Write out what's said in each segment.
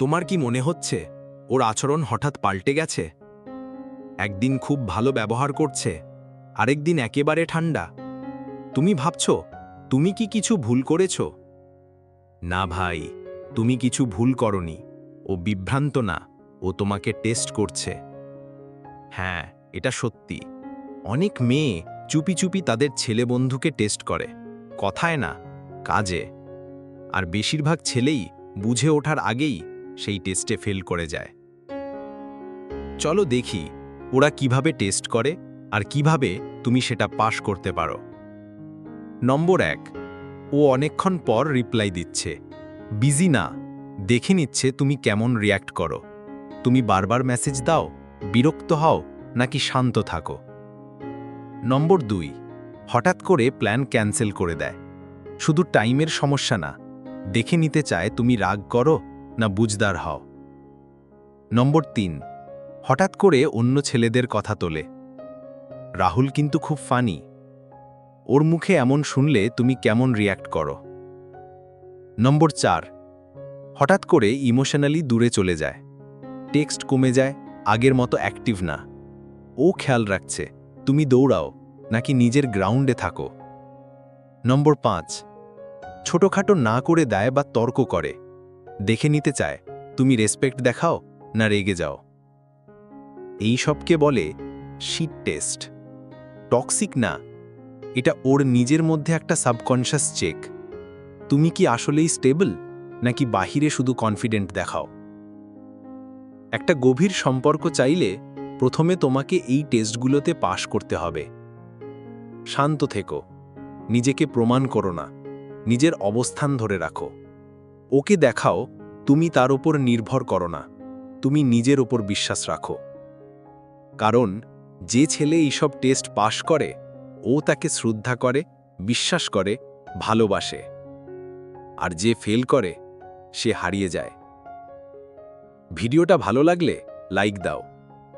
তোমার কি মনে হচ্ছে, ওর আচরণ হঠাৎ পাল্টে গেছে? একদিন খুব ভালো ব্যবহার করছে, আরেকদিন একেবারে ঠান্ডা। তুমি ভাবছ, তুমি কি কিছু ভুল করেছ? না ভাই, তুমি কিছু ভুল করনি, ও বিভ্রান্ত না, ও তোমাকে টেস্ট করছে। হ্যাঁ এটা সত্যি। অনেক মেয়ে চুপি চুপি তাদের ছেলে বন্ধুকে টেস্ট করে, কথায় না, কাজে। আর বেশিরভাগ ছেলেই বুঝে ওঠার আগেই সেই টেস্টে ফেল করে যায়। চলো দেখি, ওরা কীভাবে টেস্ট করে আর কীভাবে তুমি সেটা পাশ করতে পারো। নম্বর এক, ও অনেকক্ষণ পর রিপ্লাই দিচ্ছে। বিজি না, দেখে নিচ্ছে তুমি কেমন রিয়্যাক্ট করো। তুমি বারবার মেসেজ দাও, বিরক্ত হও নাকি শান্ত থাকো? নম্বর দুই, হঠাৎ করে প্ল্যান ক্যান্সেল করে দেয়। শুধু টাইমের সমস্যা না, দেখে নিতে চায় তুমি রাগ করো না বুঝদার হও। নম্বর তিন, হঠাৎ করে অন্য ছেলেদের কথা তোলে। রাহুল কিন্তু খুব ফানি। ওর মুখে এমন শুনলে তুমি কেমন রিয়্যাক্ট করো? নম্বর চার, হঠাৎ করে ইমোশনালি দূরে চলে যায়। টেক্সট কমে যায়, আগের মতো অ্যাক্টিভ না। ও খেয়াল রাখছে, তুমি দৌড়াও, নাকি নিজের গ্রাউন্ডে থাকো। নম্বর পাঁচ, ছোটখাটো না করে দেয় বা তর্ক করে। দেখে নিতে চায়, তুমি রেসপেক্ট দেখাও না রেগে যাও। এই সবকে বলে শিট টেস্ট টক্সিক না, এটা ওর নিজের মধ্যে একটা সাবকনশাস চেক তুমি কি আসলেই স্টেবল নাকি বাহিরে শুধু কনফিডেন্ট দেখাও? একটা গভীর সম্পর্ক চাইলে প্রথমে তোমাকে এই টেস্টগুলোতে পাশ করতে হবে। শান্ত থেকো, নিজেকে প্রমাণ করো না, নিজের অবস্থান ধরে রাখো। ওকে দেখাও, তুমি তার ওপর নির্ভর করো না। তুমি নিজের ওপর বিশ্বাস রাখো। কারণ, যে ছেলে এইসব টেস্ট পাশ করে, ও তাকে শ্রদ্ধা করে, বিশ্বাস করে, ভালোবাসে। আর যে ফেল করে, সে হারিয়ে যায়। ভিডিওটা ভালো লাগলে লাইক দাও।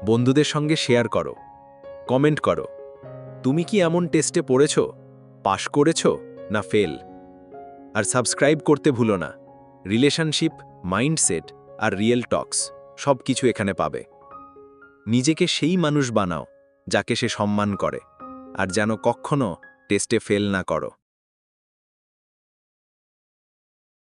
বন্ধুদের সঙ্গে শেয়ার করো। কমেন্ট করো। তুমি কি এমন টেস্টে পড়েছ, পাশ করেছ, না ফেল? আর সাবস্ক্রাইব করতে ভুলো না। রিলেশনশিপ, মাইন্ডসেট আর রিয়েল টক্স সব কিছু এখানে পাবে। নিজেকে সেই মানুষ বানাও যাকে সে সম্মান করে, আর যেন কখনো টেস্টে ফেল না করো।